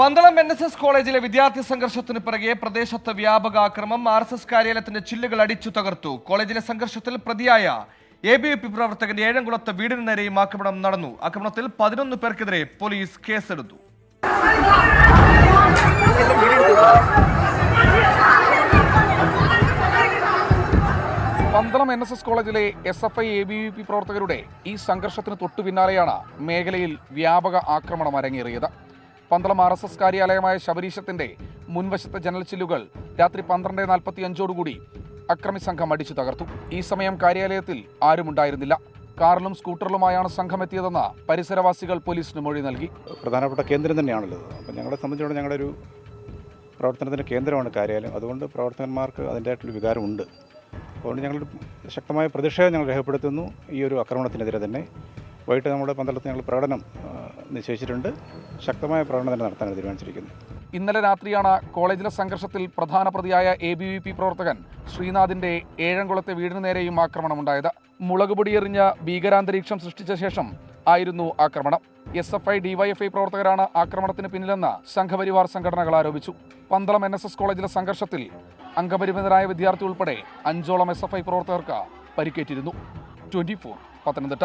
Pandalam N S S കോളേജിലെ വിദ്യാർത്ഥി സംഘർഷത്തിന് പിറകെ പ്രദേശത്ത് വ്യാപക ആക്രമം ആർ എസ് എസ് കാര്യാലയത്തിന്റെ ചില്ലുകൾ അടിച്ചു തകർത്തു. കോളേജിലെ സംഘർഷത്തിൽ പ്രതിയായ എ ബി വി പി പ്രവർത്തകന്റെ ഏഴംകുളത്ത് വീടിന് നേരെയും ആക്രമണം നടന്നു. ആക്രമണത്തിൽ പതിനൊന്ന് പേർക്കെതിരെ പോലീസ് കേസെടുത്തു. പന്തളം എൻ എസ് എസ് കോളേജിലെ S F I A B V P പ്രവർത്തകരുടെ ഈ സംഘർഷത്തിന് തൊട്ടു പിന്നാലെയാണ് മേഖലയിൽ വ്യാപക ആക്രമണം അരങ്ങേറിയത്. പന്തളം ആർ എസ് എസ് കാര്യാലയമായ ശബരീശത്തിന്റെ മുൻവശത്തെ ജനൽ ചില്ലുകൾ രാത്രി പന്ത്രണ്ട് നാൽപ്പത്തി അഞ്ചോടുകൂടി അക്രമി സംഘം അടിച്ചു തകർത്തു. ഈ സമയം കാര്യാലയത്തിൽ ആരുമുണ്ടായിരുന്നില്ല. കാറിലും സ്കൂട്ടറിലുമായാണ് സംഘം എത്തിയതെന്ന് പരിസരവാസികൾ പോലീസിന് മൊഴി നൽകി. പ്രധാനപ്പെട്ട കേന്ദ്രം തന്നെയാണല്ലോ അപ്പം ഞങ്ങളെ സംബന്ധിച്ചിടത്തോളം ഞങ്ങളുടെ ഒരു പ്രവർത്തനത്തിന്റെ കേന്ദ്രമാണ് കാര്യാലയം. അതുകൊണ്ട് പ്രവർത്തകന്മാർക്ക് അതിന്റെതായിട്ടുള്ള വികാരമുണ്ട്. അതുകൊണ്ട് ഞങ്ങൾ ശക്തമായ പ്രതിഷേധം ഞങ്ങൾ രേഖപ്പെടുത്തുന്നു. ഈ ഒരു ആക്രമണത്തിനെതിരെ തന്നെ. വൈകിട്ട് നമ്മുടെ പന്തളത്ത് ഞങ്ങൾ പ്രകടനം നിശ്ചയിച്ചിട്ടുണ്ട്. ശക്തമായ പ്രകടനം തന്നെ നടത്താനാണ് തീരുമാനിച്ചിരിക്കുന്നു ഇന്നലെ രാത്രിയാണ് കോളേജിലെ സംഘർഷത്തിൽ പ്രധാന പ്രതിയായ എ ബി വി പി പ്രവർത്തകൻ ശ്രീനാഥിന്റെ ഏഴംകുളത്തെ വീടിനു നേരെയും ആക്രമണമുണ്ടായത്. മുളകുപൊടി എറിഞ്ഞ ഭീകരാന്തരീക്ഷം സൃഷ്ടിച്ച ശേഷം ആയിരുന്നു ആക്രമണം. എസ് എഫ് ഐ ഡിവൈഎഫ്ഐ പ്രവർത്തകരാണ് ആക്രമണത്തിന് പിന്നിലെന്ന് സംഘപരിവാർ സംഘടനകൾ ആരോപിച്ചു. പന്തളം എൻ എസ് എസ് കോളേജിലെ സംഘർഷത്തിൽ അംഗപരിമിതരായ വിദ്യാർത്ഥി ഉൾപ്പെടെ അഞ്ചോളം എസ് എഫ് ഐ പ്രവർത്തകർക്ക് പരിക്കേറ്റിരുന്നു. Twenty four Pathanamthitta.